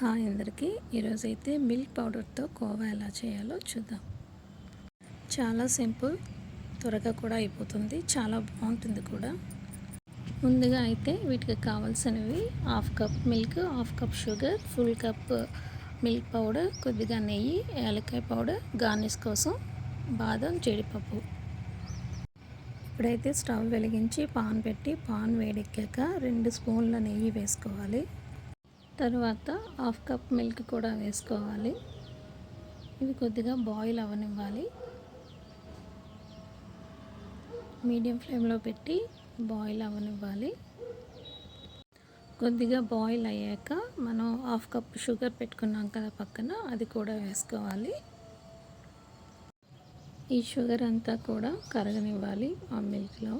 Hi అందరికీ. ఈరోజైతే milk పౌడర్తో khoa ఎలా చేయాలో చూద్దాం. చాలా సింపుల్ త్వరగా కూడా అయిపోతుంది. చాలా బాగుంటుంది కూడా. ముందుగా అయితే వీటికి కావాల్సినవి half cup milk half cup sugar full cup milk powder కొద్దిగా నెయ్యి యాలక్కాయ పౌడర్ గార్నిష్ కోసం బాదం జీడిపప్పు. ఇప్పుడైతే స్టవ్ వెలిగించి పాన్ పెట్టి పాన్ వేడెక్కాక రెండు స్పూన్ల నెయ్యి వేసుకోవాలి. తర్వాత హాఫ్ కప్ మిల్క్ కూడా వేసుకోవాలి. ఇవి కొద్దిగా బాయిల్ అవ్వనివ్వాలి మీడియం ఫ్లేమ్లో పెట్టి బాయిల్ అవ్వనివ్వాలి కొద్దిగా బాయిల్ అయ్యాక మనం హాఫ్ కప్ షుగర్ పెట్టుకున్నాం కదా పక్కన అది కూడా వేసుకోవాలి. ఈ షుగర్ అంతా కూడా కరగనివ్వాలి ఆ మిల్క్లో.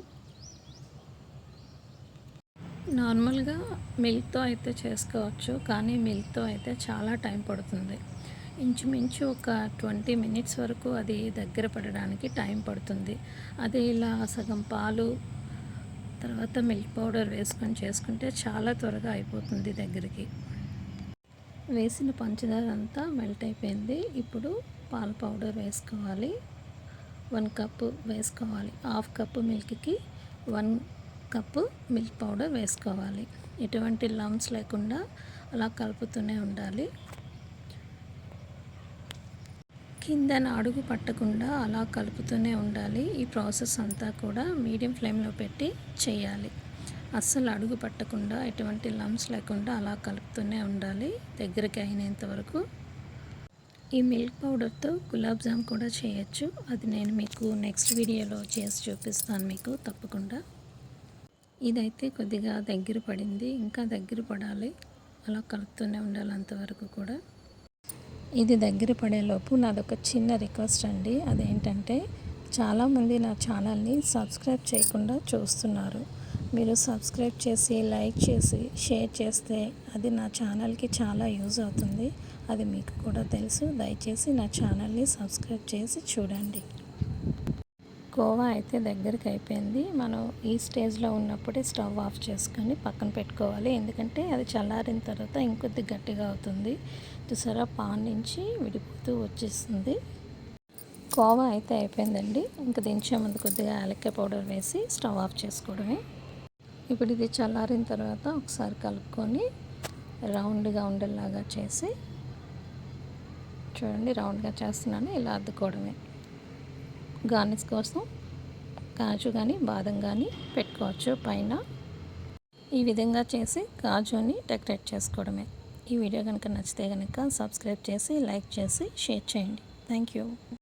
నార్మల్గా మిల్క్తో అయితే చేసుకోవచ్చు కానీ మిల్క్తో అయితే చాలా టైం పడుతుంది. ఇంచుమించు ఒక ట్వంటీ మినిట్స్ వరకు అది దగ్గర పడడానికి టైం పడుతుంది. అదే ఇలా సగం పాలు తర్వాత మిల్క్ పౌడర్ వేసుకొని చేసుకుంటే చాలా త్వరగా అయిపోతుంది దగ్గరికి. వేసిన పంచదార అంతా మెల్ట్ అయిపోయింది. ఇప్పుడు పాల పౌడర్ వేసుకోవాలి. వన్ కప్పు వేసుకోవాలి. హాఫ్ కప్పు మిల్క్కి వన్ కప్పు మిల్క్ పౌడర్ వేసుకోవాలి. ఎటువంటి లమ్స్ లేకుండా అలా కలుపుతూనే ఉండాలి. కిందన అడుగు పట్టకుండా అలా కలుపుతూనే ఉండాలి. ఈ ప్రాసెస్ అంతా కూడా మీడియం ఫ్లేమ్లో పెట్టి చేయాలి. అస్సలు అడుగు పట్టకుండా ఎటువంటి లమ్స్ లేకుండా అలా కలుపుతూనే ఉండాలి. దగ్గరికి అయినంత వరకు ఈ మిల్క్ పౌడర్తో గులాబ్ జామ్ కూడా చేయొచ్చు. అది నేను మీకు నెక్స్ట్ వీడియోలో చేసి చూపిస్తాను మీకు తప్పకుండా. ఇదైతే కొద్దిగా దగ్గర పడింది. ఇంకా దగ్గర పడాలి. అలా కలుపుతూనే ఉండాలి అంతవరకు కూడా. ఇది దగ్గర పడేలోపు నాదొక చిన్న రిక్వెస్ట్ అండి. అదేంటంటే చాలామంది నా ఛానల్ని సబ్స్క్రైబ్ చేయకుండా చూస్తున్నారు. మీరు సబ్స్క్రైబ్ చేసి లైక్ చేసి షేర్ చేస్తే అది నా ఛానల్కి చాలా యూజ్ అవుతుంది. అది మీకు కూడా తెలుసు. దయచేసి నా ఛానల్ని సబ్స్క్రైబ్ చేసి చూడండి. కోవా అయితే దగ్గరికి అయిపోయింది. మనం ఈ స్టేజ్లో ఉన్నప్పుడే స్టవ్ ఆఫ్ చేసుకొని పక్కన పెట్టుకోవాలి. ఎందుకంటే అది చల్లారిన తర్వాత ఇంకొద్ది గట్టిగా అవుతుంది. చూసారా పాన్ నుంచి విడిపోతూ వచ్చేస్తుంది. కోవా అయితే అయిపోయిందండి. ఇంకా దించే ముందు కొద్దిగా యాలక్కాయ పౌడర్ వేసి స్టవ్ ఆఫ్ చేసుకోవడమే. ఇప్పుడు ఇది చల్లారిన తర్వాత ఒకసారి కలుపుకొని రౌండ్గా ఉండేలాగా చేసి చూడండి రౌండ్గా చేస్తున్నాను. ఇలా అద్దుకోవడమే. గార్నిష్ కోసం కాజు కానీ బాదం కానీ పెట్టుకోవచ్చు పైన. ఈ విధంగా చేసి కాజుని డెకరేట్ చేసుకోవడమే. ఈ వీడియో కనుక నచ్చితే కనుక సబ్స్క్రైబ్ చేసి లైక్ చేసి షేర్ చేయండి. Thank you